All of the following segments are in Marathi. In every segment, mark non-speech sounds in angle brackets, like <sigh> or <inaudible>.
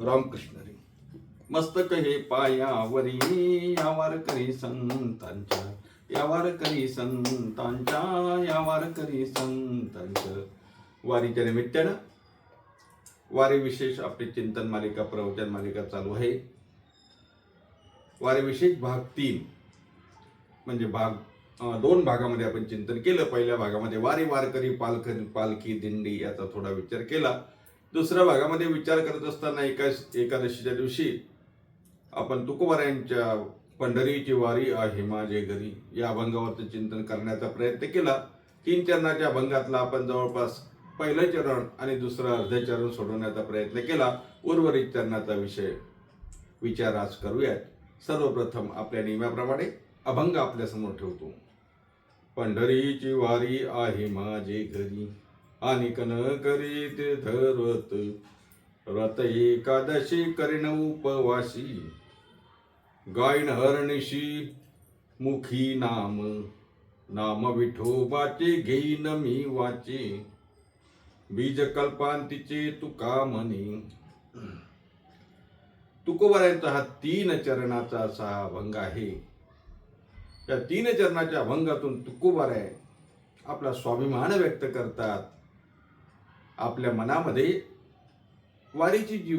रामकृष्ण हरी मस्तक हे पायावरी या वारकरी संतांच्या या वारकरी संतांच्या या वारकरी संतांच्या. वारीच्या निमित्तानं वारी विशेष आपली चिंतन मालिका प्रवचन मालिका चालू आहे. वारी विशेष भाग तीन म्हणजे भाग दोन भागामध्ये आपण चिंतन केलं. पहिल्या भागामध्ये वारी वारकरी पालख पालखी दिंडी याचा थोडा विचार केला. दुसऱ्या भागामध्ये विचार करत असताना एका एकादशीच्या दिवशी आपण तुकोबारायांच्या पंढरीची वारी आहे माझे घरी. या अभंगावरचं चिंतन करण्याचा प्रयत्न केला. तीन चरणाच्या अभंगातला आपण जवळपास पहिलं चरण आणि दुसरं अर्ध चरण सोडवण्याचा प्रयत्न केला. उर्वरित चरणाचा विषय विचार आज करूयात. सर्वप्रथम आपल्या नियमाप्रमाणे अभंग आपल्यासमोर ठेवतो. पंढरीची वारी आहे माझे घरी. आणि कन करी रत व्रत एकादशी करीन उपवासी. गायन हरणीशी मुखी नाम. नाम विठोबाचे घेईन मी वाचे. बीज कल्पांतीचे तुका म्हणे. तुकोबारायांचा हा तीन चरणाचा असा अभंग आहे. या तीन चरणाच्या अभंगातून तुकोबाराय आपला स्वाभिमान व्यक्त करतात. आपल्या मनामध्ये वारीची जी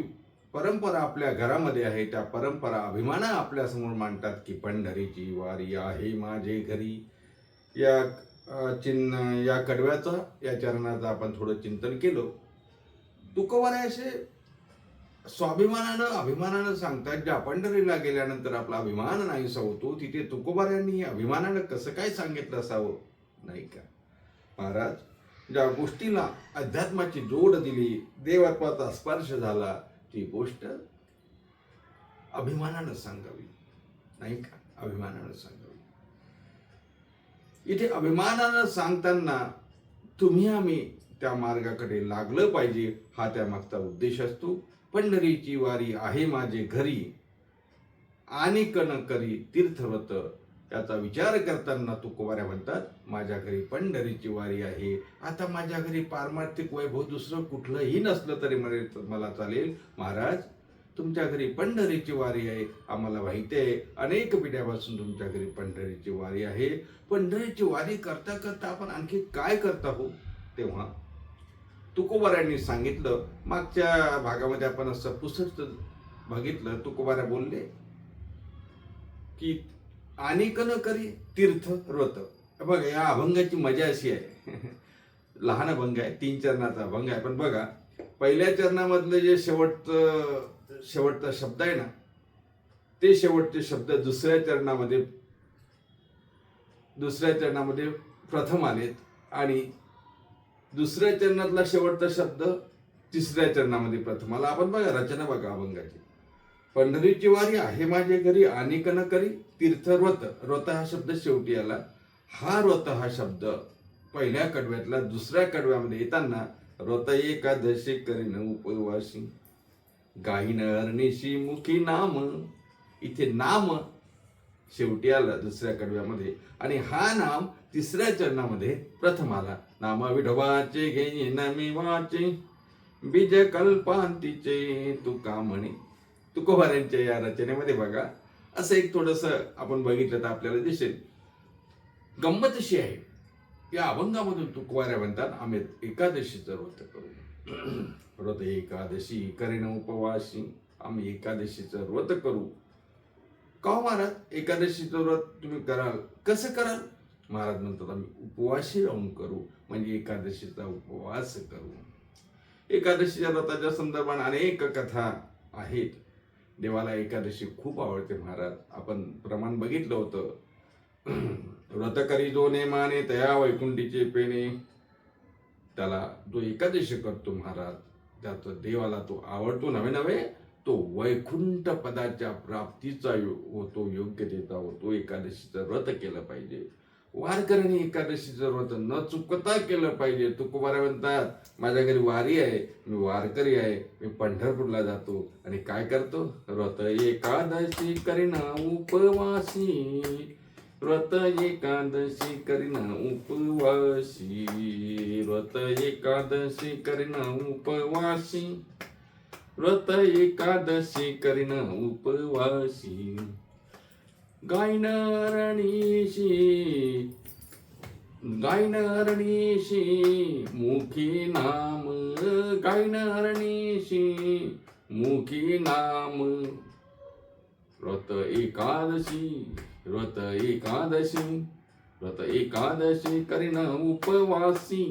परंपरा आपल्या घरामध्ये आहे त्या परंपरा अभिमाना आपल्यासमोर मांडतात की पंढरीची वारी आहे माझे घरी. या चिन्ह या कडव्याचं या चरणाचं आपण थोडं चिंतन केलं. तुकोबाराय असे स्वाभिमानानं अभिमानानं सांगतात ज्या पंढरीला गेल्यानंतर आपला अभिमान नाहीसा होतो तिथे तुकोबाऱ्यांनी अभिमानानं कसं काय सांगितलं असावं? नाही का? महाराज ज्या गोष्टीला अध्यात्माची जोड दिली देवात्माचा स्पर्श झाला ती गोष्ट अभिमानानं सांगावी नाही का? अभिमानानं सांगावी. इथे अभिमानानं सांगताना तुम्ही आम्ही त्या मार्गाकडे लागलं पाहिजे हा त्या मागचा उद्देश असतो. पंढरीची वारी आहे माझे घरी. आणि कण करी तीर्थव्रत त्याचा विचार करताना तुकोबाऱ्या म्हणतात माझ्या घरी पंढरीची वारी आहे. आता माझ्या घरी पारमार्थिक वैभव दुसरं कुठलंही नसलं तरी मला मला चालेल. महाराज तुमच्या घरी पंढरीची वारी आहे. आम्हाला माहिती आहे अनेक पिढ्यापासून तुमच्या घरी पंढरीची वारी आहे. पंढरीची वारी करता करता आपण आणखी काय करता हो? तेव्हा तुकोबाऱ्यांनी सांगितलं मागच्या भागामध्ये आपण असं पुसट बघितलं. तुकोबाऱ्या बोलले की अनेक न करी तीर्थ व्रत. बघा या अभंगाची मजा अशी आहे. <laughs> लहान अभंग आहे तीन चरणाचा अभंग आहे. पण बघा पहिल्या चरणामधलं जे शेवटचं शेवटचा शब्द आहे ना ते शेवटचे शब्द दुसऱ्या चरणामध्ये दुसऱ्या चरणामध्ये प्रथम आलेत आणि दुसऱ्या चरणातला शेवटचा शब्द तिसऱ्या चरणामध्ये प्रथम आला. आपण बघा रचना बघा अभंगाची. पंढरीची वारी आहे माझे घरी अनेक न करी तीर्थव्रत व्रत. हा शब्द शेवटी आला. हा व्रत हा शब्द पहिल्या कडव्यातला दुसऱ्या कडव्यामध्ये येताना व्रत एकादशी करीन उपवासी. गाईन अर्निशी मुखी नाम. इथे नाम शेवटी आला दुसऱ्या कडव्यामध्ये. आणि हा नाम तिसऱ्या चरणामध्ये प्रथम आला. नाम विढवाचे घे मी वाचे. बीज कल्पांतीचे तुका म्हणे. तुकोबाऱ्यांच्या या रचनेमध्ये बघा असं एक थोडस आपण बघितलं तर आपल्याला दिसेल. गंमत अशी आहे या अभंगामधून तुकवाऱ्या म्हणतात आम्ही एकादशीचं व्रत करू. <clears throat> व्रत एकादशी करेन उपवासी आम्ही एकादशीचं व्रत करू. का हो महाराज? एकादशीचं व्रत तुम्ही कराल. कसं कराल? महाराज म्हणतात आम्ही उपवासी राहून करू म्हणजे एकादशीचा उपवास करू. एकादशीच्या व्रताच्या संदर्भात अनेक कथा आहेत. देवाला एकादशी खूप आवडते महाराज. आपण प्रमाण बघितलं होतं. <clears throat> व्रत करी जो नेमाने तया वैकुंठीचे पेने त्याला जो एकादशी करतो महाराज. त्याच देवाला तो आवडतो नवे नवे तो वैकुंठ पदाच्या प्राप्तीचा यो- होतो योग्यतेचा होतो. एकादशीचं व्रत केलं पाहिजे. वारकऱ्यांनी एकादशीचं व्रत न चुकता केलं पाहिजे. तुकोबारा म्हणतात माझ्या घरी वारी आहे मी वारकरी आहे मी पंढरपूरला जातो आणि काय करतो? व्रत एकादशी करीना उपवासी. व्रत एकादशी करीना उपवासी. व्रत एकादशी करीना उपवासी. व्रत एकादशी करीन उपवासी. गायनारणीशी गायनारणीशी मुखी नाम गायनारणीशी मुखी नाम व्रत एकादशी व्रत एकादशी व्रत एकादशी करीन उपवासी।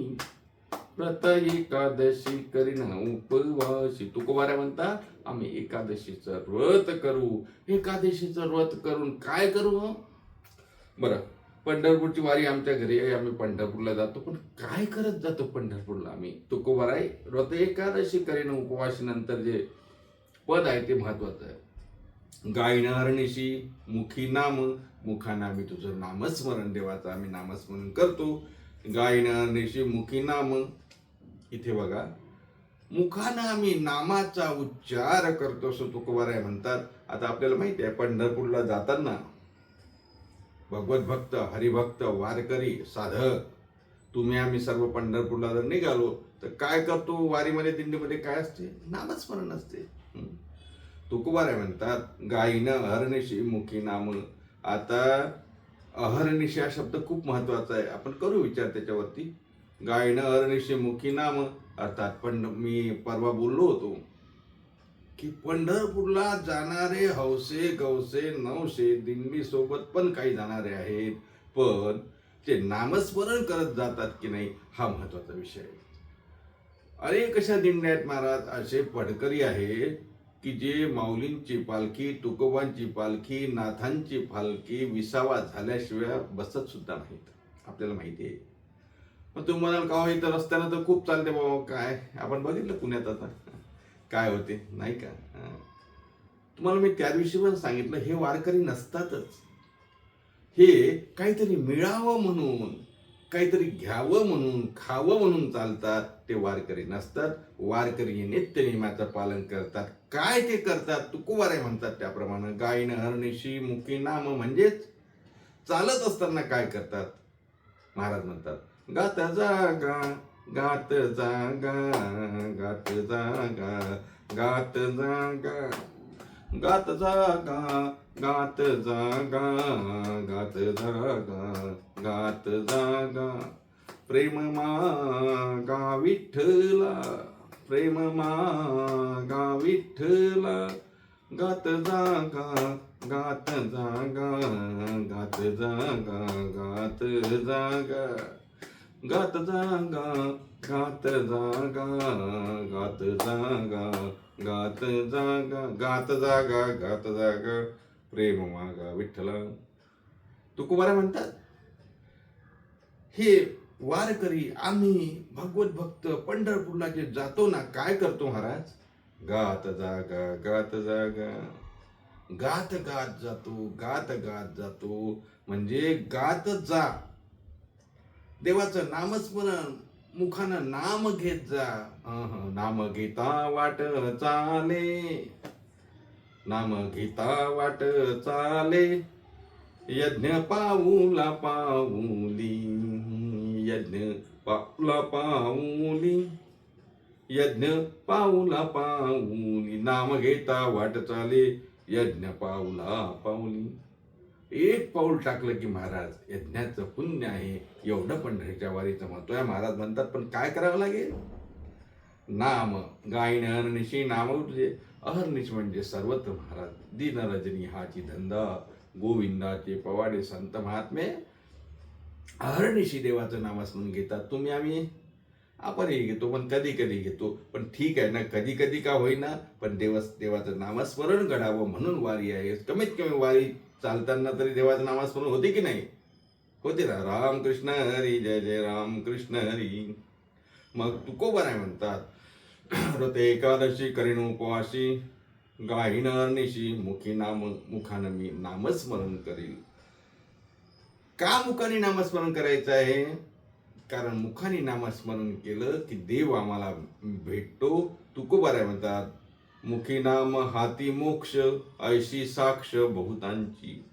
व्रत एकादशी करीन उपवासी. तुकोबाऱ्या म्हणता आम्ही एकादशीचं व्रत करू. एकादशीचं व्रत करून काय करू हो? बरं पंढरपूरची वारी आमच्या घरी आहे आम्ही पंढरपूरला जातो. पण काय करत जातो पंढरपूरला आम्ही? तुकोबाराय व्रत एकादशी करीन उपवासी. नंतर जे पद आहे ते महत्वाचं आहे. गायनारणीशी मुखी नाम. मुखानं आम्ही तुझं नामस्मरण देवाचं आम्ही नामस्मरण करतो. गायनारणीशी मुखी नाम. इथे बघा. मुखानं आम्ही नामाचा उच्चार करतो असं तुकोबाराय म्हणतात. आता आपल्याला माहिती आहे पंढरपूरला जाताना भगवत भक्त हरिभक्त वारकरी साधक तुम्ही आम्ही सर्व पंढरपूरला जर निघालो तर काय करतो? वारीमध्ये दिंडीमध्ये काय असते? नामस्मरण असते. हं. तुकोबाराय म्हणतात गायीनं अहर्निशी मुखी नाम. आता अहर्निशी हा शब्द खूप महत्त्वाचा आहे. आपण करू विचार त्याच्यावरती. गायनं अरणिशी मुखी नाम अर्थात पण मी परवा बोललो होतो की पंढरपूरला जाणारे हौसे गवसे नवसे दिंडी सोबत पण काही जाणारे आहेत. पण ते नामस्मरण करत जातात की नाही हा महत्त्वाचा विषय आहे. अनेक अशा दिंड्या आहेत महाराज? असे पडकरी आहेत की जे माऊलींची पालखी तुकोबांची पालखी नाथांची पालखी विसावा झाल्याशिवाय बसत सुद्धा नाहीत. आपल्याला माहिती आहे. मग तुम्ही म्हणाल का हो, इथं रस्त्यानं तर खूप चालते बाबा. काय? आपण बघितलं पुण्यात आता. काय होते? नाही का? तुम्हाला मी त्या दिवशी पण सांगितलं हे वारकरी नसतातच. हे काहीतरी मिळावं म्हणून काहीतरी घ्यावं म्हणून खावं म्हणून चालतात. ते वारकरी नसतात. वारकरी नित्य नियमाचं पालन करतात. काय ते करतात? तुकुवारे म्हणतात त्याप्रमाणे. गायन हरणीशी मुखी नाम म्हणजेच चालत असताना काय करतात? महाराज म्हणतात गात जागा गात जागा गात जागा गात जागा. गात जागा गात जागा गात जागा गात जागा. प्रेम मागा विठ्ठला प्रेम मागा विठ्ठला. गात जागा गात जागा गात जागा गात जागा. गात जागा गात जागा गात जागा गात जागा गात जागा गात जागा प्रेम मागा विठ्ठला. तुकोबारा म्हणतात हे वारकरी आम्ही भगवत भक्त पंढरपूरला जे जातो ना काय करतो महाराज? गात जागा गात जागा. गात गात जातो गात गात जातो. म्हणजे गात जा. देवाचं नामस्मरण मुखानं नाम घेत जा. नाम घेता वाट चाले. नाम घेता वाट चाले. यज्ञ पाऊला पाऊली. यज्ञ पाऊला पाऊली. यज्ञ पाऊला पाऊली. नाम घेता वाट चाले. यज्ञ पाऊला पाऊली. एक पाऊल टाकलं की महाराज यज्ञाचं पुण्य आहे. एवढं पंढरीच्या वारीचं महत्त्व आहे. महाराज म्हणतात पण काय करावं लागेल? नाम गायन अहर्निशी नाम तुझे अहर्निश म्हणजे सर्वत्र महाराज दिन रजनी हाची धंदा गोविंदाचे पवाडे संत महात्मे. अहर्निशी देवाचं नामस्मरण घेतात. तुम्ही आम्ही? आपणही घेतो पण कधी कधी घेतो. पण ठीक आहे ना कधी कधी का होईना पण देवस देवाचं नामस्मरण घडावं म्हणून वारी आहे. कमीत कमी वारी चालताना तरी देवाचं नामस्मरण होते की नाही? होते ना. राम कृष्ण हरी जय जय राम कृष्ण हरी. मग तुकोबा आहे म्हणतात व्रत एकादशी करीन उपवाशी गाहीन निशी मुखी नाम मुखानं मी नामस्मरण करील का मुखाने नामस्मरण करायचं आहे? कारण मुखाने नामस्मरण केलं की देव आम्हाला भेटतो. तुकोबाराय आहे म्हणतात मुखी नाम हाती मोक्ष ऐशी साक्ष बहुतांची.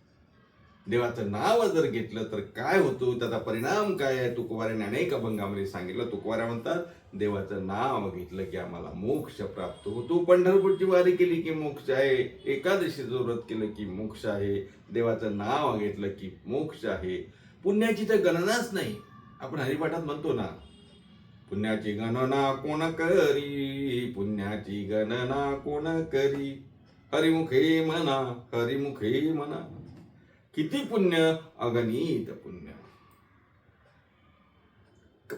देवाचं नाव जर घेतलं तर काय होतो? त्याचा परिणाम काय आहे? तुकवाऱ्याने अनेक अभंगामध्ये सांगितलं. तुकवाऱ्या म्हणतात देवाचं नाव घेतलं की आम्हाला मोक्ष प्राप्त होतो. पंढरपूरची वारी केली की मोक्ष आहे. एकादशीचं व्रत केलं की मोक्ष आहे. देवाचं नाव घेतलं की मोक्ष आहे. पुण्याची तर गणनाच नाही. आपण हरिपाठात म्हणतो ना पुण्याची गणना कोण करी? पुण्याची गणना कोण करी? हरिमुखे म्हणा हरिमुखे म्हणा. किती पुण्य? अगणित पुण्य.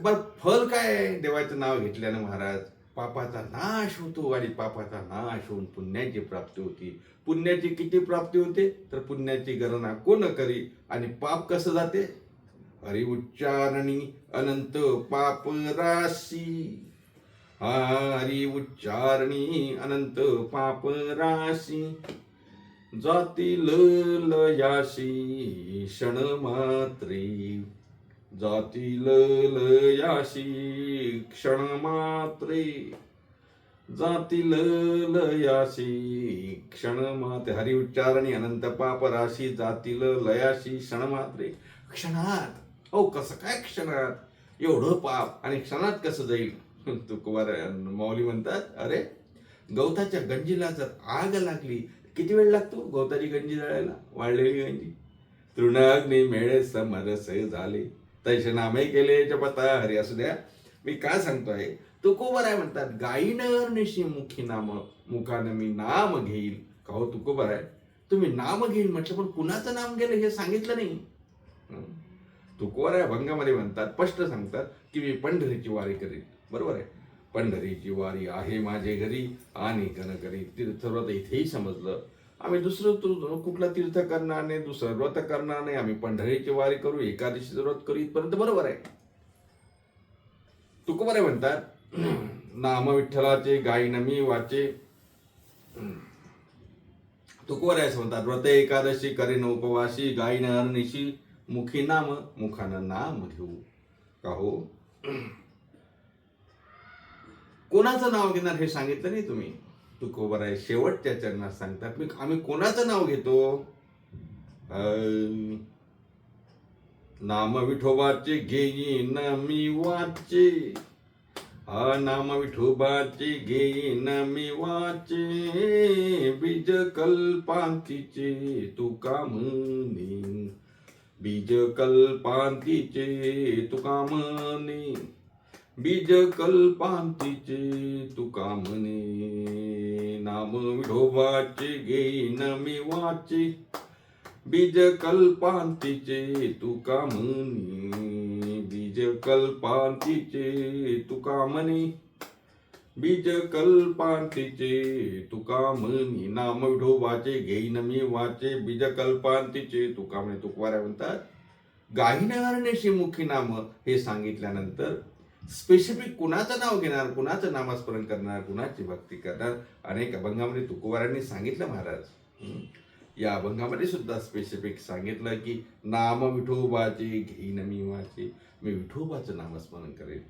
बर फल काय देवाचं नाव घेतल्यानं महाराज पापाचा नाश होतो आणि पापाचा नाश होऊन पुण्याची प्राप्ती होती. पुण्याची किती प्राप्ती होते? तर पुण्याची गणना कोण करी आणि पाप कसं जाते? हरि उच्चारणी अनंत पाप राशी। हरी उच्चारणी अनंत पाप राशी। जातील लयाशी क्षण मात्री। जातील लयाशी क्षण मात्रे। जातील लयाशी क्षण मात्रे। हरि उच्चारणी अनंत पाप राशी जातील लयाशी क्षण मात्रे। क्षणात हो कसं काय क्षणात? एवढं पाप. आणि क्षणात कसं जाईल? <laughs> तुकवार माऊली म्हणतात अरे गवताच्या गंजीला जर आग लागली किती वेळ लागतो गवताची गंजी जळायला? वाढलेली गंजी. तृणाग्नी मेळे समरस झाले. तैसे नामे केले जपता हरी. असू द्या. मी काय सांगतोय? तुकोबर आहे म्हणतात गायीनर निशी मुखी नाम मुखानं मी नाम घेईल. का हो तुकोबर आहे? तुम्ही नाम घेईल म्हटलं पण कुणाचं नाम गेलं हे सांगितलं नाही. तुकोऱ्या आहे भंगामध्ये म्हणतात स्पष्ट सांगतात की मी पंढरीची वारी करीन. बरोबर आहे? पंढरीची वारी आहे माझे घरी आणि करी तीर्थव्रत इथेही समजलं. आम्ही दुसरं तु- कुठला तीर्थ करणार नाही दुसरं व्रत करणार नाही आम्ही पंढरीची वारी करू एकादशीचं व्रत करू इथपर्यंत बरोबर आहे. तुकोबारे म्हणतात नाम विठ्ठलाचे गायन मी वाचे. तुकोबारे असं म्हणतात व्रत एकादशी करीन उपवासी गायन अनिशी मुखी नाम मुखानं नाम घेऊ का हो? कोणाचं नाव घेणार हे सांगितलं नाही तुम्ही? तुकोबर आहे शेवटच्या चरणात सांगतात. मी आम्ही कोणाचं नाव घेतो? नाम विठोबाचे घेईन मी वाचे. हा नाम विठोबाचे घेईन मी वाचे. बीज कल्पांतीचे तुका म्हणे बीज कल्पांतीचे तुका म्हणे बीज कल्पांतीचे तुका म्हणे नाम विठोबाचे घेईन मी वाचे बीज कल्पांतीचे तुका म्हणे बीज कल्पांतीचे तुका म्हणे बीज कल्पांतीचे तुका म्हणी नाम विठोबाचे घेईन मी वाचे बीज कल्पांतीचे तुका म्हणे तुकवाऱ्या म्हणतात. गायनारण्याशी मुखी नाम हे सांगितल्यानंतर स्पेसिफिक कुणाचं नाव घेणार कुणाचं नामस्मरण करणार कुणाची भक्ती करणार? अनेक अभंगामध्ये तुकोबारांनी सांगितलं महाराज. या अभंगामध्ये सुद्धा स्पेसिफिक सांगितलं की नाम विठोबाचे घेईन मी वाचे. मी विठोबाचं नामस्मरण करेन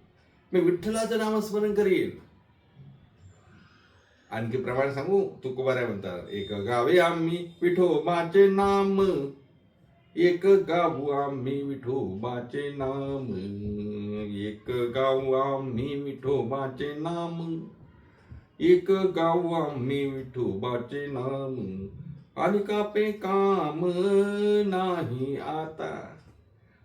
मी विठ्ठलाचं नामस्मरण करेन आणखी प्रमाण सांगू? तुकोबाऱ्या म्हणतात एक गावे आम्ही विठोबाचे नाम. एक गाव आम्ही विठोबाचे नाम. एक गाव आम्ही विठोबाचे नाम. एक गाव आम्ही विठोबाचे नाम. आणि कापे काम नाही आता.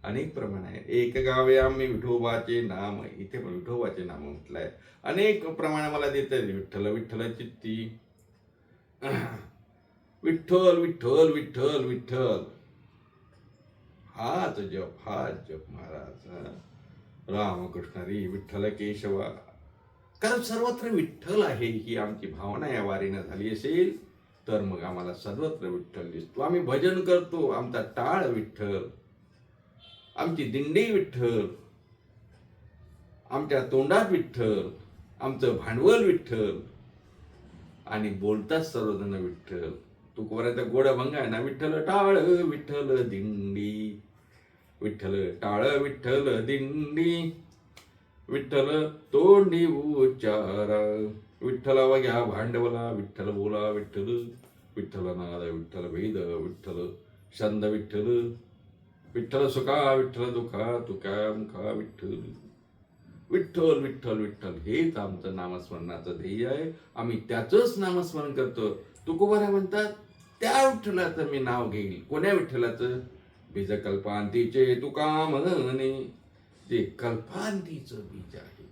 अनेक प्रमाण आहे. एक गावे आम्ही विठोबाचे नाम इथे पण विठोबाचे नाम म्हटलंय. अनेक प्रमाण मला देत विठ्ठल विठ्ठल चित्ती. विठ्ठल विठ्ठल विठ्ठल विठ्ठल. हाच जप हाच जप महाराज. हं. रामकृष्ण रे विठ्ठल केशवा. कारण सर्वत्र विठ्ठल आहे ही आमची भावना या वारीनं झाली असेल तर मग आम्हाला सर्वत्र विठ्ठल दिसतो. आम्ही भजन करतो. आमचा टाळ विठ्ठल. आमची दिंडी विठ्ठल आमच्या तोंडात विठ्ठल आमचं भांडवल विठ्ठल. आणि बोलतात सर्वजण विठ्ठल तू कोऱ्याचा गोड भंग आहे ना? विठ्ठल टाळ विठ्ठल दिंडी विठ्ठल टाळ विठ्ठल दिंडी. विठ्ठल तोंडी उच्चार विठ्ठला घ्या भांडवला विठ्ठल बोला विठ्ठल. विठ्ठल नाद विठ्ठल भेद विठ्ठल छंद विठ्ठल. विठ्ठल सुखा विठ्ठल दुखा तुका मुखा विठ्ठल. विठ्ठल विठ्ठल विठ्ठल. हेच आमचं नामस्मरणाचं ध्येय आहे. आम्ही त्याचंच नामस्मरण करतो. तुकोबारा म्हणतात त्या विठ्ठलाचं मी नाव घेईल कोण्या विठ्ठलाचं? बीज कल्पांतीचे तुका म्हणे जे कल्पांतीचं बीज आहे.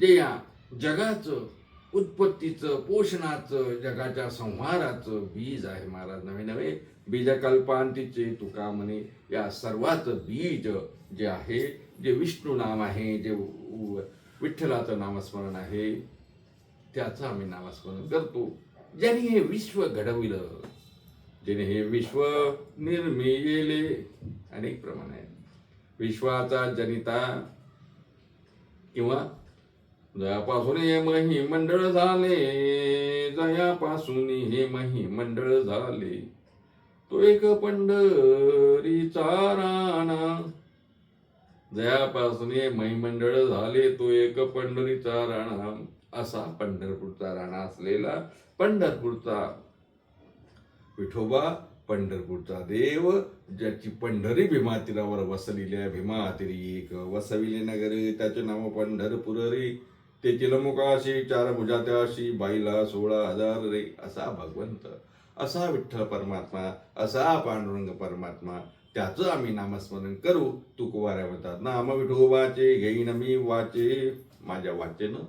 जे या जगाचं उत्पत्तीचं पोषणाचं जगाच्या संहाराचं बीज आहे महाराज. नवे नवे बीजकल्पांतीचे तुका म्हणे या सर्वाचं बीज जे आहे जे विष्णू नाम आहे जे विठ्ठलाचं नामस्मरण आहे त्याचं आम्ही नामस्मरण करतो. ज्याने हे विश्व घडविलं ज्याने हे विश्व निर्मिले अनेक प्रमाण आहेत. विश्वाचा जनिता किंवा जयापासून हे मही मंडळ झाले जयापासून हे मही मंडळ झाले. तो एक पंढरीचा राणा. जयापासून महिमंडळ झाले तो एक पंढरीचा राणा असा पंढरपूरचा राणा असलेला पंढरपूरचा. विठोबा पंढरपूरचा देव ज्याची पंढरी भीमा तीरावर वसलेली आहे. भीमा तिरी एक वसविले नगर त्याचे नाव पंढरपुररी रे. त्याची चार भुजात्याशी बाईला सोळा हजार रे असा भगवंत असा विठ्ठल परमात्मा असा पांडुरंग परमात्मा त्याचं आम्ही नामस्मरण करू. तुकोवाऱ्या म्हणतात नाम विठोबाचे घेईन मी वाचे. माझ्या वाचेनं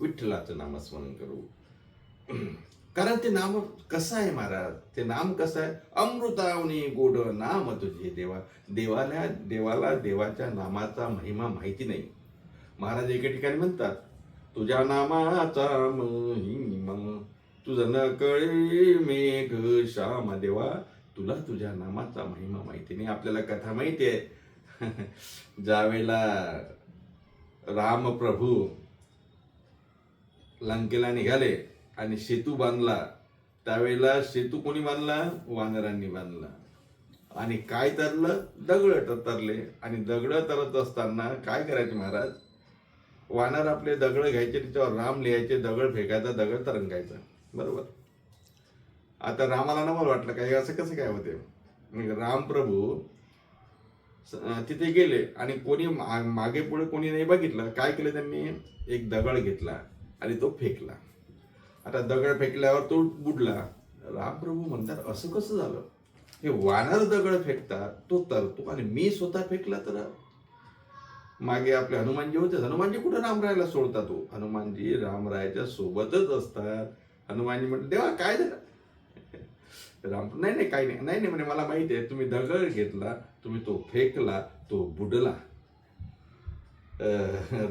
विठ्ठलाचं नामस्मरण करू. कारण ते नाम कसं आहे महाराज? ते नाम कसं आहे? अमृतावनी गोड नाम तुझे देवा. देवाला देवाला देवाच्या नामाचा महिमा माहिती नाही. महाराज एके ठिकाणी म्हणतात तुझ्या नामाचा महिमा तुझं न कळे मेघ श्याम देवा. तुला तुझ्या नामाचा महिमा माहिती नाही. आपल्याला कथा माहिती आहे. <laughs> ज्यावेळेला रामप्रभू लंकेला निघाले आणि सेतू बांधला त्यावेळेला सेतू कोणी बांधला? वानरांनी बांधला. आणि काय तरलं? दगड तरले. आणि दगड तरत असताना काय करायचे महाराज? वानर आपले दगड घ्यायचे त्याच्यावर राम लिहायचे दगड फेकायचा दगड तरंगायचा. बरोबर. आता रामाला नवल वाटलं काय असं कसं काय होते म्हणजे राम रामप्रभू तिथे गेले आणि कोणी मागे पुढे कोणी नाही बघितलं. काय केलं त्यांनी? एक दगड घेतला आणि तो फेकला. आता दगड फेकल्यावर तो बुडला. रामप्रभू म्हणतात असं कसं झालं? हे वानर दगड फेकतात तो तरतो आणि मी स्वतः फेकला तर? मागे आपले हनुमानजी होते. हनुमानजी कुठे रामरायाला सोडतात तो हनुमानजी रामरायाच्या सोबतच असतात. हनुमानजी म्हटलं देवा काय झालं? <laughs> राम नाही नाही काही नाही नाही नाही म्हणे मला माहिती आहे तुम्ही दगड घेतला तुम्ही तो फेकला तो बुडला.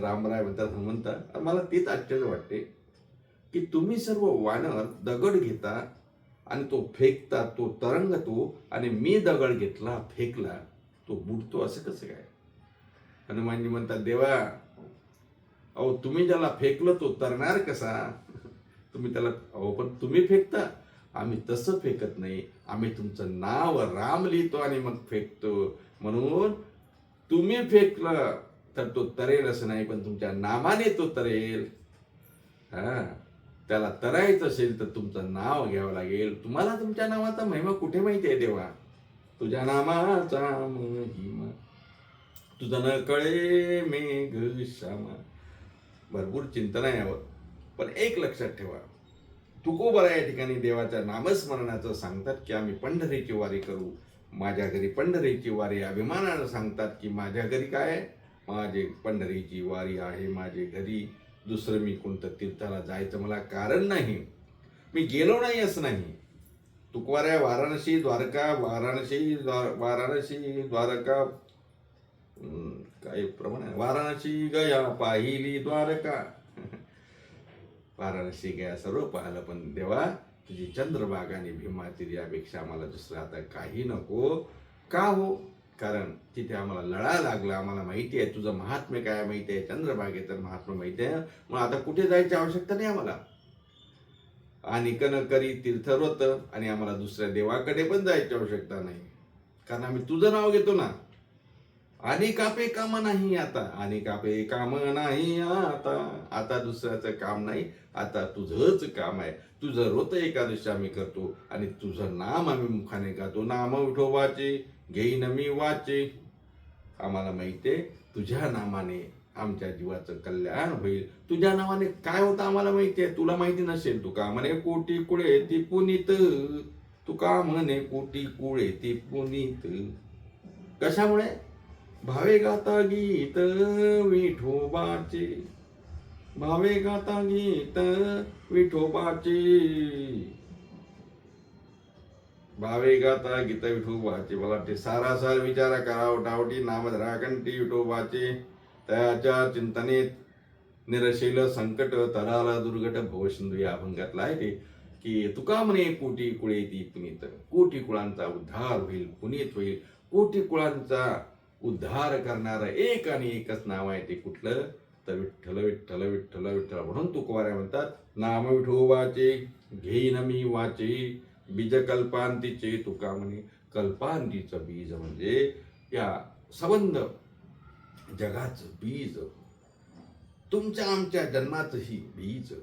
रामराय म्हणतात हनुमंत मला तेच आश्चर्य वाटते की तुम्ही सर्व वानर दगड घेता आणि तो फेकता तो तरंगतो आणि मी दगड घेतला फेकला तो बुडतो असं कसं काय? हनुमानजी म्हणतात देवा अहो तुम्ही ज्याला फेकलं तो तरणार कसा? तुम्ही त्याला अहो पण तुम्ही फेकता. आम्ही तसं फेकत नाही. आम्ही तुमचं नाव राम लिहितो आणि मग फेकतो. म्हणून तुम्ही फेकलं तर तो तरेल असं नाही पण तुमच्या नामाने तो तरेल. हा? त्याला तरायचं असेल तर तुमचं नाव घ्यावं लागेल. तुम्हाला तुमच्या नावाचा महिमा कुठे माहिती आहे देवा? तुझ्या नामाचा महिमा. तुझं न कळे मेघ श्यामा. भरपूर चिंतन आहे यावर. पण एक लक्षात ठेवा. तुकोबरा या ठिकाणी देवाच्या नामस्मरणाचं सांगतात की आम्ही पंढरीची वारी करू. माझ्या घरी पंढरीची वारी अभिमानानं सांगतात की माझ्या घरी काय माझे पंढरीची वारी आहे माझे घरी. दुसरं मी कोणतं तीर्थाला जायचं मला कारण नाही. मी गेलो नाही असं नाही. तुकवाऱ्या वाराणसी द्वारका वाराणसी द्वार वाराणसी द्वारका. काही काय प्रमाण वाराणसी गया पाहिली द्वारका. वाराणसी गया सर्व पाहिलं पण देवा तुझी चंद्रबाग आणि भीमा यापेक्षा आम्हाला दुसरं आता काही नको. का हो? कारण तिथे आम्हाला लढा लागला. आम्हाला माहिती आहे तुझं महात्म्य काय आहे? माहिती आहे चंद्रबागेचं महात्म्य माहिती आहे. मग आता कुठे जायची आवश्यकता नाही आम्हाला? आणि कनकरी तीर्थव्रत आणि आम्हाला दुसऱ्या देवाकडे पण जायची आवश्यकता नाही. कारण आम्ही तुझं नाव घेतो ना. आणि कापे काम नाही आता आणि कापे काम नाही आता. आता दुसऱ्याचं काम नाही आता तुझंच काम आहे. तुझं रोत एकादशी आम्ही करतो आणि तुझं नाम आम्ही मुखाने गातो. नाम विठोबाचे घेईन मी वाचे. आम्हाला माहिती आहे तुझ्या नामाने आमच्या जीवाचं कल्याण होईल. तुझ्या नावाने काय होतं आम्हाला माहिती आहे तुला माहिती नसेल तुका म्हणे कोटी कुळे ती पुनीत तुका म्हणे कोटी कुळे ती पुनीत कशामुळे? भावे गाता गीत विठोबाचे. भावे गाता गीत विठोबाचे. भावे गाता गीत विठोबाचे. मला ते सारासार विचार करा उठावटी नामधरा कंठी विठोबाचे. त्याच्या चिंतनेत निरशील संकट तराला दुर्घट भवसिंधू या अभंगातला आहे ते की तुका म्हणे कोटी कुळे ती पुनीत कोटी कुळांचा उद्धार होईल पुनीत होईल. कोटी कुळांचा उद्धार करणारं एक आणि एकच नाव आहे ते कुठलं? तर विठ्ठल विठ्ठल विठ्ठल विठ्ठल म्हणून तुकवाऱ्या म्हणतात. नाम विठोबाचे घेईन मी वाचे बीज कल्पांतीचे तुका म्हणे. कल्पांतीचं बीज म्हणजे या संबंध जगाचं बीज. तुमच्या आमच्या जन्माचंही बीज.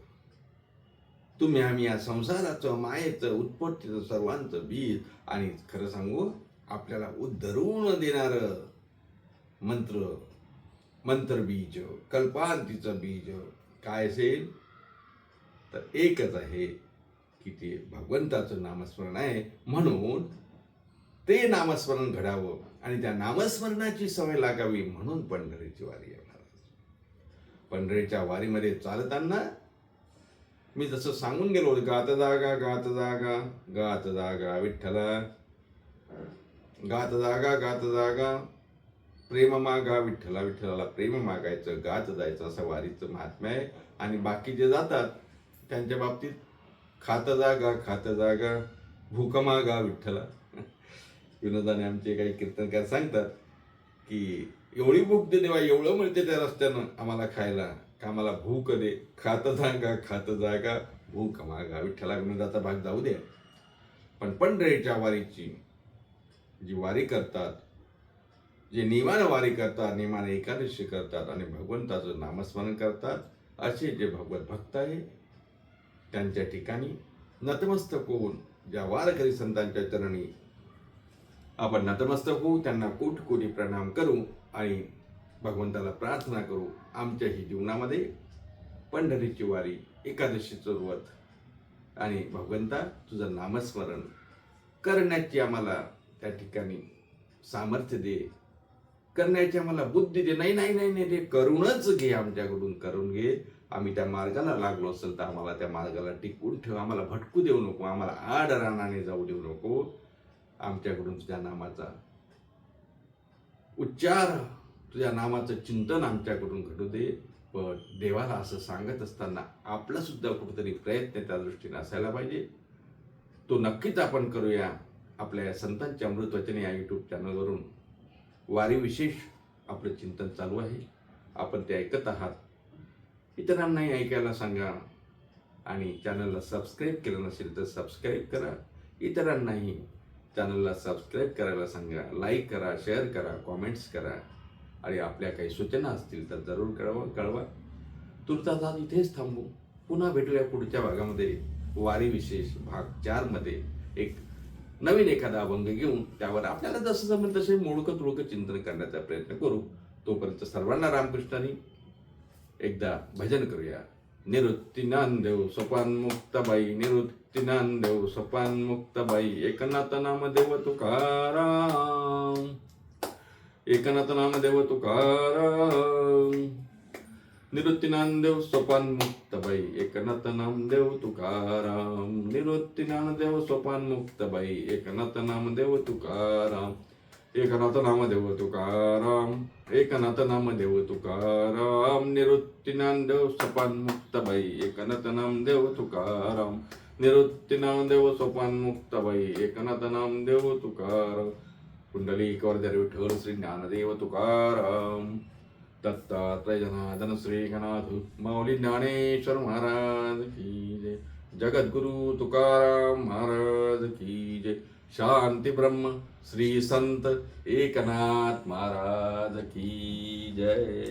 तुम्ही आम्ही या संसाराचं मायेचं उत्पत्तीचं सर्वांचं बीज. आणि खरं सांगू आपल्याला उद्धरून देणारं मंत्र मंत्र बीज कल्पांतीचं बीज काय असेल? तर एकच आहे की ते भगवंताचं नामस्मरण आहे. म्हणून ते नामस्मरण घडावं आणि त्या नामस्मरणाची सवय लागावी म्हणून पंढरीची वारी येणार महाराज पंढरीच्या वारीमध्ये चालताना मी जसं सांगून गेलो गात जागा गात जागा गात जागा विठ्ठला. गात जागा गात जागा. प्रेम मागा विठ्ठला विठ्ठलाला प्रेम मागायचं गात जायचं असं वारीचं महात्म्य आहे. आणि बाकी जे जातात त्यांच्या बाबतीत खात जागा खात जागा भूक मागा विठ्ठला. विनोदाने आमचे काही कीर्तनकार सांगतात की एवढी भूक दे देवा एवढं मिळते त्या रस्त्यानं आम्हाला खायला का आम्हाला भूक दे. खात जागा खात जागा भूक मागा. विठ्ठला विनोदाचा भाग जाऊ दे. पण पंढरीच्या वारीची जी वारी करतात जे नियमानं वारी करतात नियमाने एकादशी करतात आणि भगवंताचं नामस्मरण करतात असे जे भगवत भक्त आहे त्यांच्या ठिकाणी नतमस्तक होऊन ज्या वारकरी संतांच्या चरणी आपण नतमस्तक होऊ त्यांना कोट कोटी प्रणाम करू आणि भगवंताला प्रार्थना करू. आमच्याही जीवनामध्ये पंढरीची वारी एकादशीचं व्रत आणि भगवंता तुझं नामस्मरण करण्याची आम्हाला त्या ठिकाणी सामर्थ्य दे. करण्याची आम्हाला बुद्धी दे. नाही नाही नाही नाही ते करूनच घे आमच्याकडून करून घे. आम्ही त्या मार्गाला लागलो असेल तर आम्हाला त्या मार्गाला टिकवून ठेव. आम्हाला भटकू देऊ नको. आम्हाला आड रानाने जाऊ देऊ नको. आमच्याकडून तुझ्या नामाचा उच्चार तुझ्या नामाचं चिंतन आमच्याकडून घडू दे. पण देवाला असं सांगत असताना आपला सुद्धा कुठेतरी प्रयत्न त्या दृष्टीने असायला पाहिजे. तो नक्कीच आपण करूया. आपल्या संतांच्या अमृतवचने या यूट्यूब चॅनलवरून वारी विशेष आपलं चिंतन चालू आहे. आपण ते ऐकत आहात. इतरांनाही ऐकायला सांगा आणि चॅनलला सबस्क्राईब केलं नसेल तर सबस्क्राईब करा. इतरांनाही चॅनलला सबस्क्राईब करायला सांगा. लाईक करा शेअर करा कॉमेंट्स करा. आणि आपल्या काही सूचना असतील तर जरूर कळवा कळवा. तुर्तास आज इथेच थांबू. पुन्हा भेटूया पुढच्या भागामध्ये. वारी विशेष भाग चारमध्ये. एक नवीन एखादा अभंग घेऊन त्यावर आपल्याला जसं जमेल तसे मोडकं तुळकं चिंतन करण्याचा प्रयत्न करू. तोपर्यंत सर्वांना रामकृष्णाने एकदा भजन करूया. निवृत्ती देव सोपान मुक्ताबाई निवृत्ती देव सोपान मुक्ताबाई एकनाथ नाम देव तुकाराम एकनाथ नाम देव तुकाराम. निवृत्ती नामदेव सोपान मुक्तबाई एकनाथ नामदेव तुकाराम. निवृत्ती नामदेव सोपान मुक्तबाई एकनाथ नामदेव तुकाराम. एकनाथ नामदेव तुकाराम एकनाथ नामदेव तुकाराम. निवृत्ती नामदेव सोपान मुक्तबाई एकनाथ नामदेव तुकाराम. निवृत्ती नामदेव सोपान मुक्तबाई एकनाथ नामदेव तुकाराम. कुंडली कवर्धर विठ्ठल श्री ज्ञानदेव तुकाराम. दत्तात्रय जनार्दन श्री गणाध माऊली ज्ञानेश्वर महाराज की जय. जगद्गुरु तुकाराम महाराज की जय. शांती ब्रह्म श्री संत एकनाथ महाराज की जय.